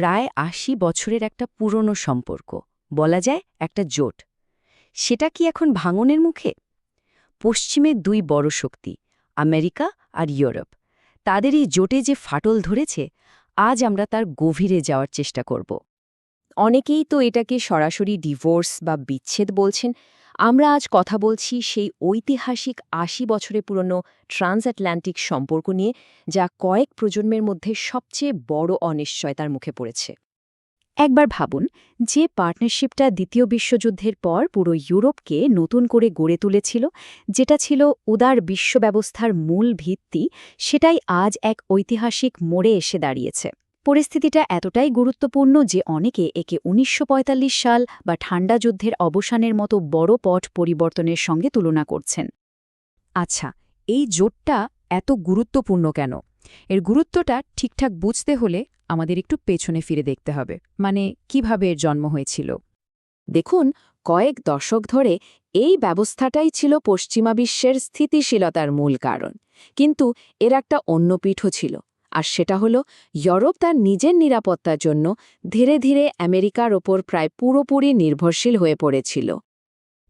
প্রায় আশি বছরের একটা পুরনো সম্পর্ক, বলা যায় একটা জোট। সেটা কি এখন ভাঙনের মুখে? পশ্চিমে দুই বড় শক্তি, আমেরিকা আর ইউরোপ। তাদের এই জোটে যে ফাটল ধরেছে, আজ আমরা তার গভীরে যাওয়ার চেষ্টা করব। অনেকেই তো এটাকে সরাসরি ডিভোর্স বা বিচ্ছেদ বলছেন আমরা আজ কথা বলছি সেই ঐতিহাসিক আশি বছরে পুরনো ট্রান্সঅ্যাটলান্টিক সম্পর্ক নিয়ে, যা কয়েক প্রজন্মের মধ্যে সবচেয়ে বড় অনিশ্চয়তার মুখে পড়েছে। একবার ভাবুন, যে পার্টনারশিপটা দ্বিতীয় বিশ্বযুদ্ধের পর পুরো ইউরোপকে নতুন করে গড়ে তুলেছিল, যেটা ছিল উদার বিশ্ব ব্যবস্থার মূল ভিত্তি, সেটাই আজ এক ঐতিহাসিক মোড়ে এসে দাঁড়িয়েছে। পরিস্থিতিটা এতটাই গুরুত্বপূর্ণ যে অনেকে একে ১৯৪৫ সাল বা ঠান্ডা যুদ্ধের অবসানের মতো বড় পট পরিবর্তনের সঙ্গে তুলনা করছেন। আচ্ছা এই জোটটা এত গুরুত্বপূর্ণ কেন? এর গুরুত্বটা ঠিকঠাক বুঝতে হলে আমাদের একটু পেছনে ফিরে দেখতে হবে। মানে কীভাবে এর জন্ম হয়েছিল? দেখুন, কয়েক দশক ধরে এই ব্যবস্থাটাই ছিল পশ্চিমা বিশ্বের স্থিতিশীলতার মূল কারণ। কিন্তু এর একটা অন্য পিঠও ছিল। আর সেটা হল, ইউরোপ তার নিজের নিরাপত্তার জন্য ধীরে ধীরে আমেরিকার ওপর প্রায় পুরোপুরি নির্ভরশীল হয়ে পড়েছিল।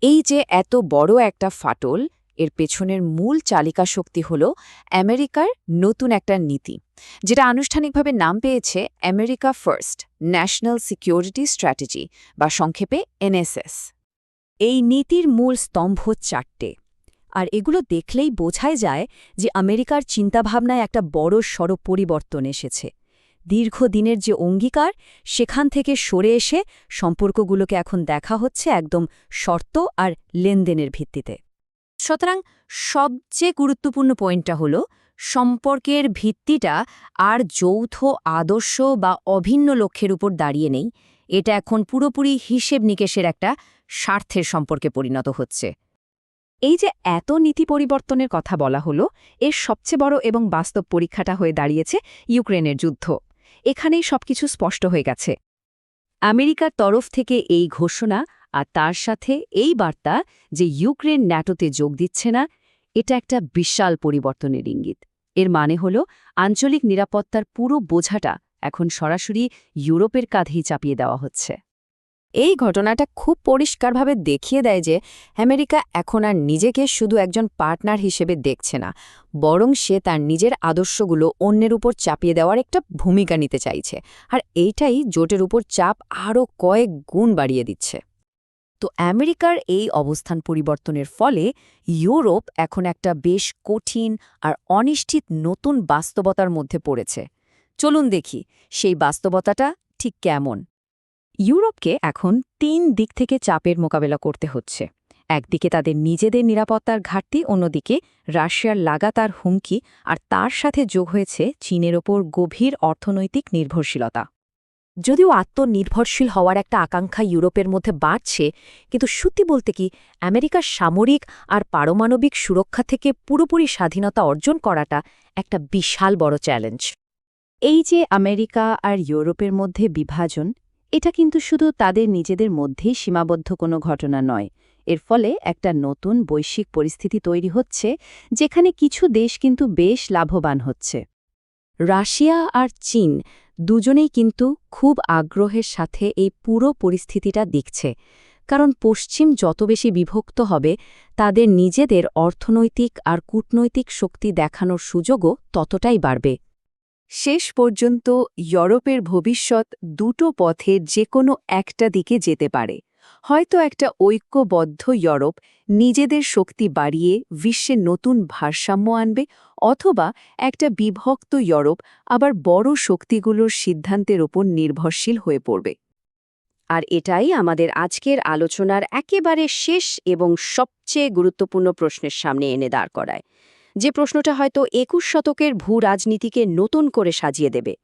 এই যে এত বড় একটা ফাটল, এর পেছনের মূল চালিকা শক্তি হল আমেরিকার নতুন একটা নীতি, যেটা আনুষ্ঠানিকভাবে নাম পেয়েছে America first national security strategy বা সংক্ষেপে এনএসএস। এই নীতির মূল স্তম্ভ চারটে। আর এগুলো দেখলেই বোঝাই যায় যে আমেরিকার চিন্তাভাবনায় একটা বড় সড় পরিবর্তন এসেছে। দীর্ঘদিনের যে অঙ্গীকার, সেখান থেকে সরে এসে সম্পর্কগুলোকে এখন দেখা হচ্ছে একদম শর্ত আর লেনদেনের ভিত্তিতে। সুতরাং সবচেয়ে গুরুত্বপূর্ণ পয়েন্টটা হল, সম্পর্কের ভিত্তিটা আর যৌথ, আদর্শ বা অভিন্ন লক্ষ্যের উপর দাঁড়িয়ে নেই। এটা এখন পুরোপুরি হিসেব নিকেশের একটা স্বার্থের সম্পর্কে পরিণত হচ্ছে। এই যে এত নীতি পরিবর্তনের কথা বলা হলো, এর সবচেয়ে বড় এবং বাস্তব পরীক্ষাটা হয়ে দাঁড়িয়েছে ইউক্রেনের যুদ্ধ। এখানেই সবকিছু স্পষ্ট হয়ে গেছে। আমেরিকার তরফ থেকে এই ঘোষণা আর তার সাথে এই বার্তা যে ইউক্রেন ন্যাটোতে যোগ দিচ্ছে না, এটা একটা বিশাল পরিবর্তনের ইঙ্গিত। এর মানে হল আঞ্চলিক নিরাপত্তার পুরো বোঝাটা এখন সরাসরি ইউরোপের কাঁধেই চাপিয়ে দেওয়া হচ্ছে। এই ঘটনাটা খুব পরিষ্কারভাবে দেখিয়ে দেয় যে আমেরিকা এখন আর নিজেকে শুধু একজন পার্টনার হিসেবে দেখছে না, বরং সে তার নিজের আদর্শগুলো অন্যের উপর চাপিয়ে দেওয়ার একটা ভূমিকা নিতে চাইছে। আর এইটাই জোটের উপর চাপ আরও কয়েক গুণ বাড়িয়ে দিচ্ছে। তো আমেরিকার এই অবস্থান পরিবর্তনের ফলে ইউরোপ এখন একটা বেশ কঠিন আর অনিশ্চিত নতুন বাস্তবতার মধ্যে পড়েছে। চলুন দেখি সেই বাস্তবতাটা ঠিক কেমন। ইউরোপকে এখন তিন দিক থেকে চাপের মোকাবেলা করতে হচ্ছে। একদিকে তাদের নিজেদের নিরাপত্তার ঘাটতি, অন্যদিকে রাশিয়ার লাগাতার হুমকি আর তার সাথে যোগ হয়েছে চীনের ওপর গভীর অর্থনৈতিক নির্ভরশীলতা। যদিও আত্মনির্ভরশীল হওয়ার একটা আকাঙ্ক্ষা ইউরোপের মধ্যে বাড়ছে, কিন্তু সত্যি বলতে কি, আমেরিকার সামরিক আর পারমাণবিক সুরক্ষা থেকে পুরোপুরি স্বাধীনতা অর্জন করাটা একটা বিশাল বড় চ্যালেঞ্জ। এই যে আমেরিকা আর ইউরোপের মধ্যে বিভাজন এটা কিন্তু শুধু তাদের নিজেদের মধ্যেই সীমাবদ্ধ কোনো ঘটনা নয়। এর ফলে একটা নতুন বৈশ্বিক পরিস্থিতি তৈরি হচ্ছে, যেখানে কিছু দেশ কিন্তু বেশ লাভবান হচ্ছে। রাশিয়া আর চীন দুজনেই কিন্তু খুব আগ্রহের সাথে এই পুরো পরিস্থিতিটা দেখছে। কারণ পশ্চিম যত বেশি বিভক্ত হবে, তাদের নিজেদের অর্থনৈতিক আর কূটনৈতিক শক্তি দেখানোর সুযোগও ততটাই বাড়বে। শেষ পর্যন্ত ইউরোপের ভবিষ্যৎ দুটো পথে যে কোনো একটা দিকে যেতে পারে। হয়তো একটা ঐক্যবদ্ধ ইউরোপ নিজেদের শক্তি বাড়িয়ে বিশ্বে নতুন ভারসাম্য আনবে, অথবা একটা বিভক্ত ইউরোপ আবার বড় শক্তিগুলোর সিদ্ধান্তের ওপর নির্ভরশীল হয়ে পড়বে। আর এটাই আমাদের আজকের আলোচনার একেবারে শেষ এবং সবচেয়ে গুরুত্বপূর্ণ প্রশ্নের সামনে এনে দাঁড় করায়। যে প্রশ্নটা হয়তো একুশ শতকের ভূ রাজনীতিকে নতুন করে সাজিয়ে দেবে।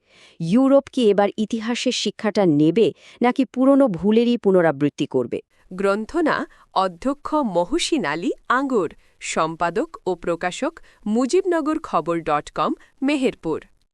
ইউরোপ কি এবার ইতিহাসের শিক্ষাটা নেবে, নাকি পুরনো ভুলেরই পুনরাবৃত্তি করবে? গ্রন্থনা অধ্যক্ষ মহসিন আলী আঙ্গুর, সম্পাদক ও প্রকাশক মুজিবনগর খবর ডট কম, মেহেরপুর।